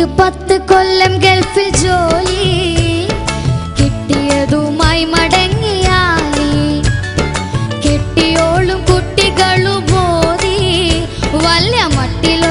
എട്ടു പത്ത് കൊല്ലം ഗൾഫിൽ ജോലി. കിട്ടിയതുമായി മടങ്ങിയായി. കെട്ടിയോളും കുട്ടികളും മോദി വല്ല മട്ടിലും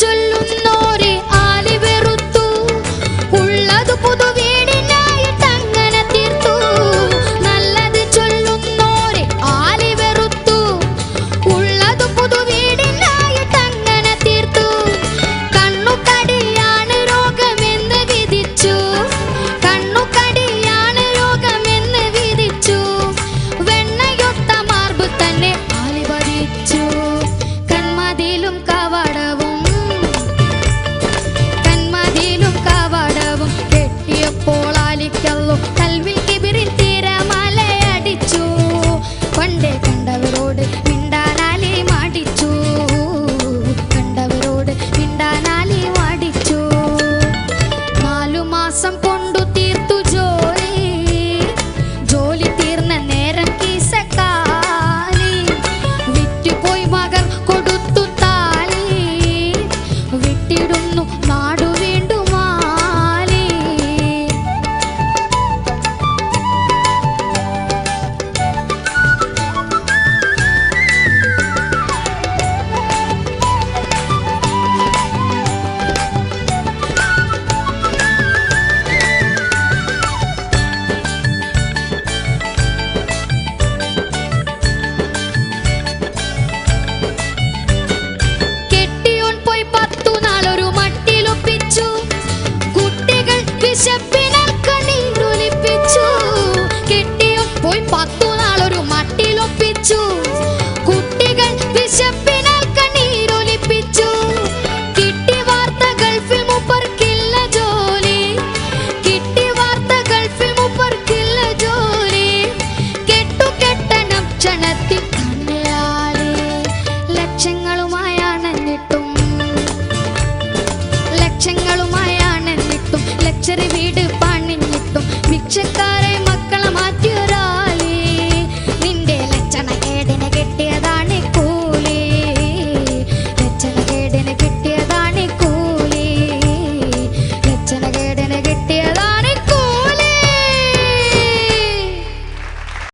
চলুন